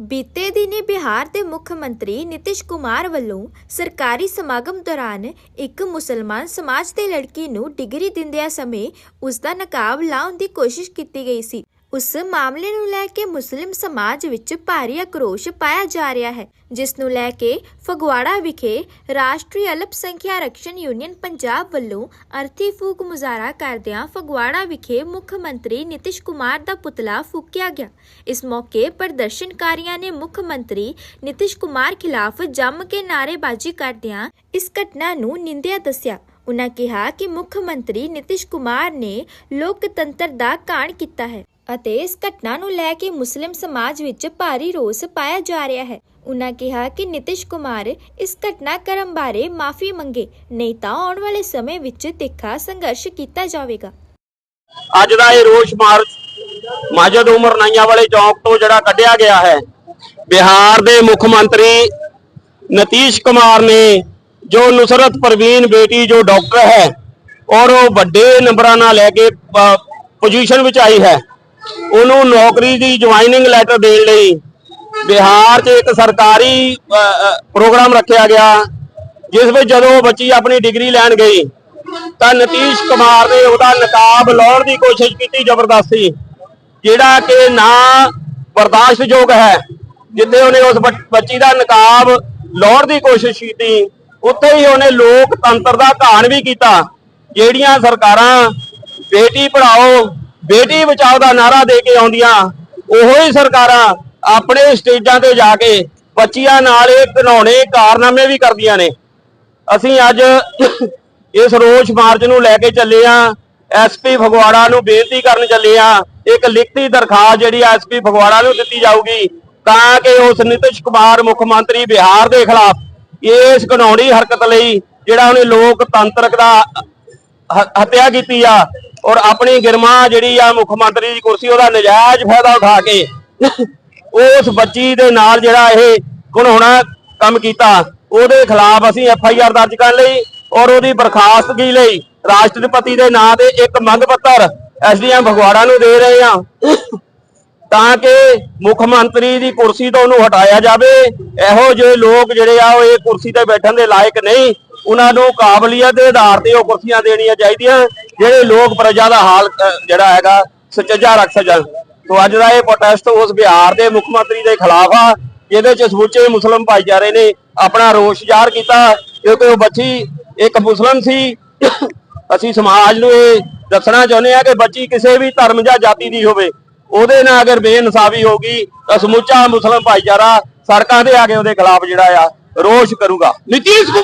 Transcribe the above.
ਬੀਤੇ ਦਿਨੀ ਬਿਹਾਰ ਦੇ ਮੁੱਖ ਮੰਤਰੀ ਨਿਤਿਸ਼ ਕੁਮਾਰ ਵੱਲੋਂ ਸਰਕਾਰੀ ਸਮਾਗਮ ਦੌਰਾਨ ਇੱਕ ਮੁਸਲਮਾਨ ਸਮਾਜ ਦੇ ਲੜਕੀ ਨੂੰ ਡਿਗਰੀ ਦਿੰਦਿਆਂ ਸਮੇਂ ਉਸ ਦਾ ਨਕਾਬ ਲਾਉਣ ਦੀ ਕੋਸ਼ਿਸ਼ ਕੀਤੀ ਗਈ ਸੀ। ਉਸ ਮਾਮਲੇ ਨੂੰ ਲੈ ਕੇ ਮੁਸਲਿਮ ਸਮਾਜ ਵਿੱਚ ਭਾਰੀ ਆਕਰੋਸ਼ ਪਾਇਆ ਜਾ ਰਿਹਾ ਹੈ, ਜਿਸ ਨੂੰ ਲੈ ਕੇ ਫਗਵਾੜਾ ਵਿਖੇ ਰਾਸ਼ਟਰੀ ਅਲਪ ਰਕਸ਼ਨ ਯੂਨੀਅਨ ਪੰਜਾਬ ਵੱਲੋਂ ਅਰਥੀ ਫੂਕ ਮੁਜ਼ਾਹਰਾ ਕਰਦਿਆਂ ਫਗਵਾੜਾ ਵਿਖੇ ਮੁੱਖ ਮੰਤਰੀ ਨਿਤਿਸ਼ ਕੁਮਾਰ ਦਾ ਪੁਤਲਾ ਫੂਕਿਆ ਗਿਆ। ਇਸ ਮੌਕੇ ਪ੍ਰਦਰਸ਼ਨਕਾਰੀਆਂ ਨੇ ਮੁੱਖ ਮੰਤਰੀ ਨਿਤਿਸ਼ ਕੁਮਾਰ ਖਿਲਾਫ ਜੰਮ ਕੇ ਨਾਅਰੇਬਾਜ਼ੀ ਕਰਦਿਆਂ ਇਸ ਘਟਨਾ ਨੂੰ ਨਿੰਦਿਆ ਦੱਸਿਆ। ਉਨ੍ਹਾਂ ਕਿਹਾ ਕਿ ਮੁੱਖ ਮੰਤਰੀ ਨਿਤਿਸ਼ ਕੁਮਾਰ ਨੇ ਲੋਕਤੰਤਰ ਦਾ ਕਾਣ ਕੀਤਾ ਹੈ। ਅਤੇ ਇਸ ਘਟਨਾ ਨੂੰ ਲੈ ਕੇ ਮੁਸਲਿਮ ਸਮਾਜ ਵਿੱਚ ਭਾਰੀ ਰੋਸ ਪਾਇਆ ਜਾ ਰਿਹਾ ਹੈ। ਉਨ੍ਹਾਂ ਕਿਹਾ ਕਿ ਨਿਤਿਸ਼ ਕੁਮਾਰ ਇਸ ਘਟਨਾਕ੍ਰਮ ਬਾਰੇ ਮਾਫੀ ਮੰਗੇ, ਨਹੀਂ ਤਾਂ ਆਉਣ ਵਾਲੇ ਸਮੇਂ ਵਿੱਚ ਤਿੱਖਾ ਸੰਘਰਸ਼ ਕੀਤਾ ਜਾਵੇਗਾ। ਅੱਜ ਦਾ ਇਹ ਰੋਸ਼ ਮਾਰਚ ਮਾਜਦ ਉਮਰ ਨਾਈਆਂ ਵਾਲੇ ਚੌਂਕ ਤੋਂ ਜਿਹੜਾ ਕੱਢਿਆ ਗਿਆ ਹੈ। ਬਿਹਾਰ ਦੇ ਮੁੱਖ ਮੰਤਰੀ ਨਤੀਸ਼ ਕੁਮਾਰ ਨੇ ਜੋ ਨੁਸਰਤ ਪਰਵੀਨ ਬੇਟੀ ਜੋ ਡਾਕਟਰ ਹੈ, ਔਰ ਉਹ ਵੱਡੇ ਨੰਬਰਾਂ ਨਾਲ ਲੈ ਕੇ ਪੋਜੀਸ਼ਨ ਵਿੱਚ ਆਈ ਹੈ। ਉਹਨੂੰ ਨੌਕਰੀ ਦੀ ਜੁਆਇਨਿੰਗ ਲੈਟਰ ਦੇਣ ਲਈ ਬਿਹਾਰ 'ਚ ਇੱਕ ਸਰਕਾਰੀ ਪ੍ਰੋਗਰਾਮ ਰੱਖਿਆ ਗਿਆ, ਜਿਸ ਵਿੱਚ ਜਦੋਂ ਬੱਚੀ ਆਪਣੀ ਡਿਗਰੀ ਲੈਣ ਗਈ, ਤਾਂ ਨਤੀਸ਼ ਕੁਮਾਰ ਨੇ ਉਹਦਾ ਨਕਾਬ ਲਾਉਣ ਦੀ ਕੋਸ਼ਿਸ਼ ਕੀਤੀ ਜ਼ਬਰਦਸਤੀ, ਜਿਹੜਾ ਕਿ ਨਾ ਬਰਦਾਸ਼ਤਯੋਗ ਹੈ, ਜਿੱਥੇ ਉਹਨੇ ਉਸ ਬੱਚੀ ਦਾ ਨਕਾਬ ਲਾਉਣ ਦੀ ਕੋਸ਼ਿਸ਼ ਕੀਤੀ, ਉੱਥੇ ਹੀ ਉਹਨੇ ਲੋਕਤੰਤਰ ਦਾ ਘਾਣ ਵੀ ਕੀਤਾ, ਜਿਹੜੀਆਂ ਸਰਕਾਰਾਂ ਬੇਟੀ ਪੜਾਓ ਬੇਟੀ ਬਚਾਓ ਦਾ ਨਾਰਾ ਦੇ ਕੇ ਆਉਂਦੀਆਂ। ਉਹੋ ਹੀ ਸਰਕਾਰਾਂ ਆਪਣੇ ਸਟੇਜਾਂ ਤੇ ਜਾ ਕੇ ਬੱਚੀਆਂ ਨਾਲ ਇਹ ਘਿਨਾਉਣੇ ਕਾਰਨਾਮੇ ਵੀ ਕਰਦੀਆਂ ਨੇ। ਅਸੀਂ ਅੱਜ ਇਸ ਰੋਸ ਮਾਰਚ ਨੂੰ ਲੈ ਕੇ ਚੱਲੇ ਆ। ਐਸਪੀ ਫਗਵਾੜਾ ਨੂੰ ਬੇਨਤੀ ਕਰਨ ਚੱਲੇ ਆ। ਇੱਕ ਲਿਖਤੀ ਦਰਖਾਸਤ ਜਿਹੜੀ ਐਸਪੀ ਫਗਵਾੜਾ ਨੂੰ ਦਿੱਤੀ ਜਾਊਗੀ, ਤਾਂ ਕਿ ਉਸ ਨਿਤਿਸ਼ ਕੁਮਾਰ ਮੁੱਖ ਮੰਤਰੀ ਬਿਹਾਰ ਦੇ ਖਿਲਾਫ ਇਸ ਕਾਨੂੰਨੀ ਹਰਕਤ ਲਈ ਜਿਹੜਾ ਉਹਨੇ ਲੋਕਤੰਤਰਕ ਦਾ ਹੱਤਿਆ ਕੀਤੀ ਆ ਔਰ ਆਪਣੀ ਗਿਰਮਾ ਜਿਹੜੀ ਆ ਮੁੱਖ ਮੰਤਰੀ ਦੀ ਕੁਰਸੀ, ਉਹਦਾ ਨਜਾਇਜ਼ ਫਾਇਦਾ ਉਠਾ ਕੇ ਉਸ ਬੱਚੀ ਦੇ ਨਾਲ ਜਿਹੜਾ ਇਹ ਘਿਨਾਉਣਾ ਕੰਮ ਕੀਤਾ, ਉਹਦੇ ਖਿਲਾਫ ਅਸੀਂ ਐਫ ਆਈ ਆਰ ਦਰਜ ਕਰਨ ਲਈ ਔਰ ਉਹਦੀ ਬਰਖਾਸਤਗੀ ਲਈ? ਰਾਸ਼ਟਰਪਤੀ ਦੇ ਨਾਂ ਤੇ ਇੱਕ ਮੰਗ ਪੱਤਰ ਐਸਡੀਐਮ ਫਗਵਾੜਾ ਨੂੰ ਦੇ ਰਹੇ ਹਾਂ। ਤਾਂ ਕਿ ਮੁੱਖ ਮੰਤਰੀ ਦੀ ਕੁਰਸੀ ਤੋਂ ਉਹਨੂੰ ਹਟਾਇਆ ਜਾਵੇ। ਇਹੋ ਜਿਹੇ ਲੋਕ ਜਿਹੜੇ ਆ, ਉਹ ਇਹ ਕੁਰਸੀ ਤੇ ਬੈਠਣ ਦੇ ਲਾਇਕ ਨਹੀਂ। ਉਹਨਾਂ ਨੂੰ ਕਾਬਲੀਅਤ ਦੇ ਆਧਾਰ ਤੇ ਉਹ ਕੁਰਸੀਆਂ ਦੇਣੀਆਂ ਚਾਹੀਦੀਆਂ। ਜਿਹੜੇ ਲੋਕ ਪ੍ਰਜਾ ਦਾ ਹਾਲ ਜਿਹੜਾ ਹੈਗਾ, ਸੁਚੱਜਾ ਰੱਖ ਸਕਣ। ਤੋਂ ਅੱਜ ਦਾ ਇਹ ਪ੍ਰੋਟੈਸਟ ਉਸ ਬਿਹਾਰ ਦੇ ਮੁੱਖ ਮੰਤਰੀ ਦੇ ਖਿਲਾਫ ਆ, ਜਿਹਦੇ ਚ ਸਮੁੱਚੇ ਮੁਸਲਮ ਭਾਈਚਾਰੇ ਨੇ ਆਪਣਾ ਰੋਸ਼ ਜ਼ਾਹਰ ਕੀਤਾ। ਕਿਉਂਕਿ ਉਹ ਬੱਚੀ ਇੱਕ ਮੁਸਲਮ ਸੀ। ਅਸੀਂ ਸਮਾਜ ਨੂੰ ਇਹ ਦੱਸਣਾ ਚਾਹੁੰਦੇ ਆ ਕਿ ਬੱਚੀ ਕਿਸੇ ਵੀ ਧਰਮ ਜਾਂ ਜਾਤੀ ਦੀ ਹੋਵੇ, ਉਹਦੇ ਨਾਲ ਅਗਰ ਬੇਇਨਸਾਫੀ ਹੋਗੀ ਤਾਂ ਸਮੁੱਚਾ ਮੁਸਲਮ ਭਾਈਚਾਰਾ ਸੜਕਾਂ ਤੇ ਆ ਕੇ ਉਹਦੇ ਖਿਲਾਫ ਜਿਹੜਾ ਆ, ਰੋਸ਼ ਕਰੂਗਾ। ਨੀਤੀਸ਼